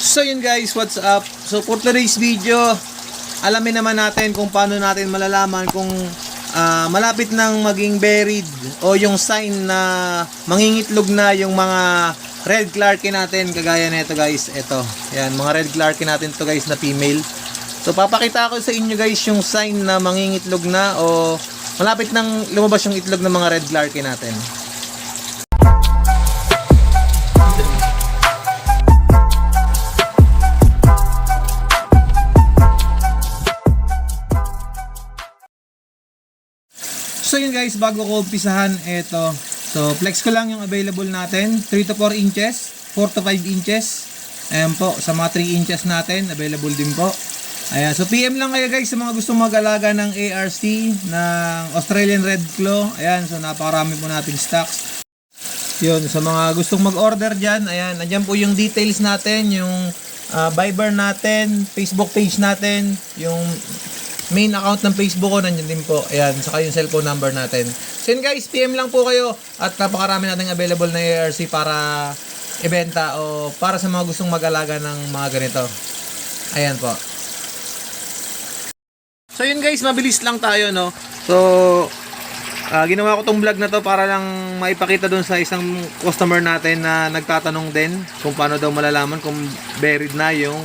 So yun guys, what's up? So for today's video, alamin naman natin kung paano natin malalaman kung ah, malapit nang maging buried o yung sign na mangingitlog na yung mga red clarky natin kagaya nito guys. Ito, yan, mga red clarky natin to guys na female. So papakita ko sa inyo guys yung sign na mangingitlog na o malapit nang lumabas yung itlog ng mga red clarky natin. So yun guys, bago ko umpisahan, eto. So flex ko lang yung available natin. 3 to 4 inches, 4 to 5 inches. Ayan po, sa mga 3 inches natin, available din po. Ayan, so PM lang kayo guys sa mga gustong mag-alaga ng ARC, ng Australian Red Claw. Ayan, so napakarami po nating stocks. Yun, sa mga gustong mag-order dyan, ayan, andyan po yung details natin, yung ah, Viber natin, Facebook page natin, yung main account ng Facebook ko, nandiyan din po. Ayan, saka yung cellphone number natin. So yun guys, PM lang po kayo at napakarami natin available na ARC para ibenta o para sa mga gustong mag-alaga ng mga ganito. Ayan po. So yun guys, mabilis lang tayo no. So ah, ginawa ko tong vlog na to para lang maipakita doon sa isang customer natin na nagtatanong din kung paano daw malalaman kung buried na yung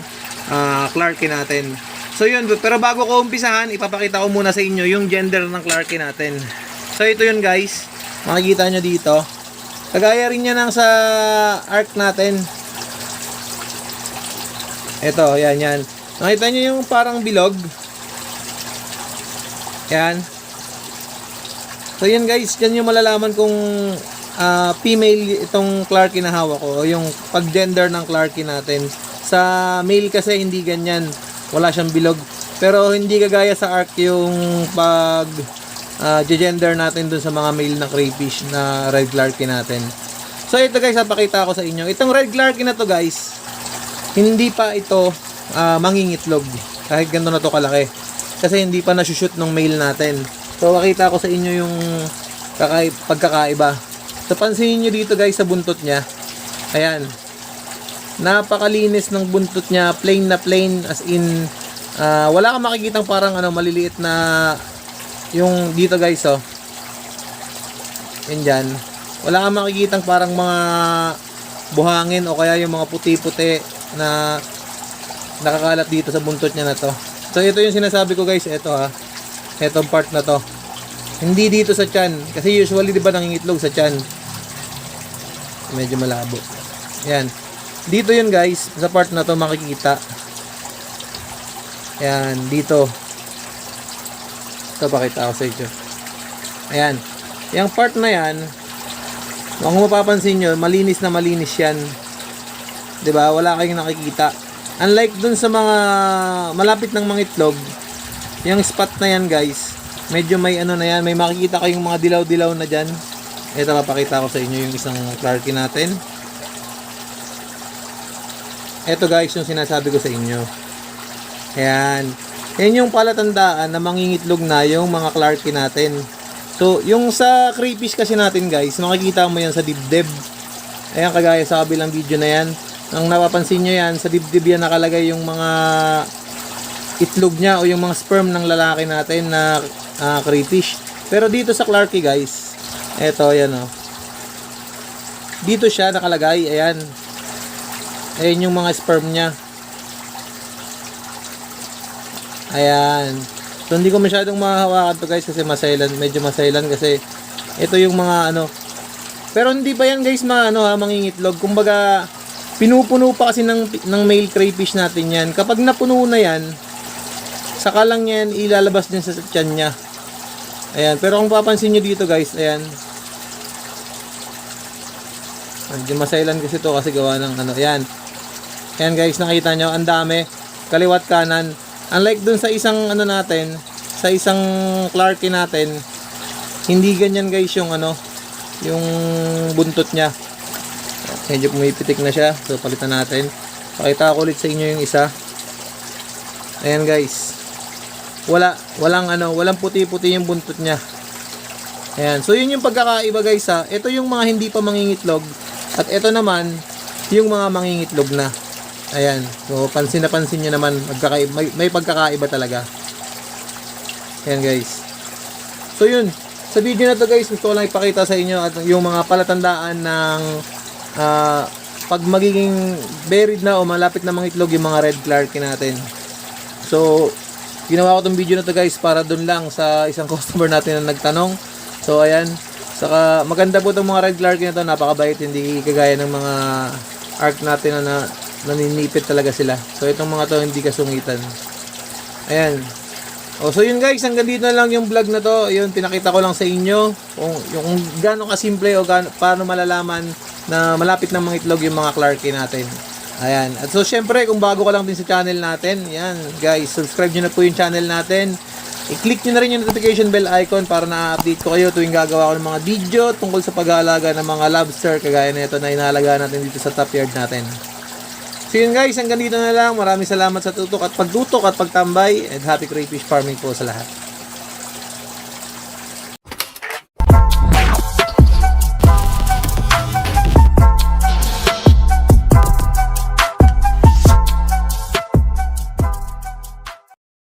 ah, Clarky natin. So yun, pero bago ko umpisahan, ipapakita ko muna sa inyo yung gender ng Clarky natin. So ito yun guys, makikita nyo dito. Kagaya rin niya ng sa arc natin. Ito, yan, yan. Nakita nyo yung parang bilog. Yan. So yan guys, yan yung malalaman kung ah, female itong Clarky na hawak ko, yung pag-gender ng Clarky natin. Sa male kasi hindi ganyan, wala siyang bilog. Pero hindi kagaya sa arc yung pag ah, gender natin dun sa mga male na crayfish na red Clarky natin. So ito guys, papakita ko sa inyo. Itong red Clarky na to guys, hindi pa ito ah, mangingitlog. Kahit ganito na to kalaki. Kasi hindi pa nasushoot ng male natin. So makita ko sa inyo yung kakai pagkakaiba. So pansinin nyo dito guys sa buntot niya. Ayan. Napakalinis ng buntot niya. Plain na plain. As in, ah, wala kang makikitang parang ano, maliliit na yung dito guys oh. Yan dyan. Wala kang makikitang parang mga buhangin o kaya yung mga puti-puti na nakakalat dito sa buntot niya na to. So ito yung sinasabi ko guys, ito ha. Etong part na to. Hindi dito sa tiyan. Kasi usually di ba nangingitlog sa tiyan. Medyo malabo. Yan. Dito yun guys, sa part na to makikita. Yan, dito. Ito pakita ko sa inyo. Ayan. Yung part na yan, kung mapapansin nyo, malinis na malinis yan. ba? Wala kayong nakikita. Unlike dun sa mga malapit ng mga itlog, yung spot na yan guys, medyo may ano na yan, may makikita kayong mga dilaw-dilaw na dyan. Ito papakita ko sa inyo yung isang Clarky natin. Ito guys yung sinasabi ko sa inyo. Ayan. Yan yung palatandaan na mangingitlog na yung mga Clarky natin. So, yung sa crayfish kasi natin guys, makikita mo yan sa dibdib. Ayan, kagaya sa kabilang video na yan. Ang napapansin nyo yan, sa dibdib yan nakalagay yung mga itlog niya o yung mga sperm ng lalaki natin na ah, crayfish. Pero dito sa Clarky guys, eto, ayan o. Dito siya nakalagay, ayan. Ayan yung mga sperm niya. Ayan. So hindi ko masyadong mahahawakan to guys kasi masailan, medyo masailan kasi ito yung mga ano. Pero hindi pa yan guys ma ano ha, mangingitlog. Kumbaga pinupuno pa kasi ng ng male crayfish natin yan. Kapag napuno na yan, saka lang yan ilalabas din sa tiyan niya. Ayan, pero kung papansin niyo dito guys, ayan. Medyo masailan kasi to kasi gawa ng ano, ayan. Ayan guys, nakita nyo, ang dami. Kaliwat kanan. Unlike dun sa isang ano natin, sa isang Clarky natin, hindi ganyan guys yung ano, yung buntot niya. Medyo pumipitik na siya. So palitan natin. Pakita ko ulit sa inyo yung isa. Ayan guys. Wala, walang ano, walang puti-puti yung buntot niya. Ayan. So yun yung pagkakaiba guys ha. Ito yung mga hindi pa mangingitlog. At ito naman, yung mga mangingitlog na. Ayan. So, pansin na pansin nyo naman, magkakaiba, may, may pagkakaiba talaga. Ayan guys. So yun, sa video na to guys, gusto ko lang ipakita sa inyo at yung mga palatandaan ng ah, pag magiging buried na o malapit na mangitlog yung mga red clarky natin. So, ginawa ko tong video na to guys para dun lang sa isang customer natin na nagtanong. So, ayan. Saka, maganda po itong mga red clarky na to. Napakabait. Hindi kagaya ng mga arc natin na, na naninipit talaga sila. So, itong mga to hindi kasungitan. Ayan. Oh, so yun guys, hanggang dito na lang yung vlog na to. Yun, pinakita ko lang sa inyo kung yung kung gaano kasimple o gaano, paano malalaman na malapit na mangitlog yung mga Clarky natin. Ayan. At so syempre, kung bago ka lang din sa channel natin, yan guys, subscribe nyo na po yung channel natin. I-click nyo na rin yung notification bell icon para na-update ko kayo tuwing gagawa ko ng mga video tungkol sa pag-aalaga ng mga lobster kagaya nito na inalaga natin dito sa top yard natin. So yun guys, hanggang dito na lang. Maraming salamat sa tutok at pagtutok at pagtambay and happy crayfish farming po sa lahat.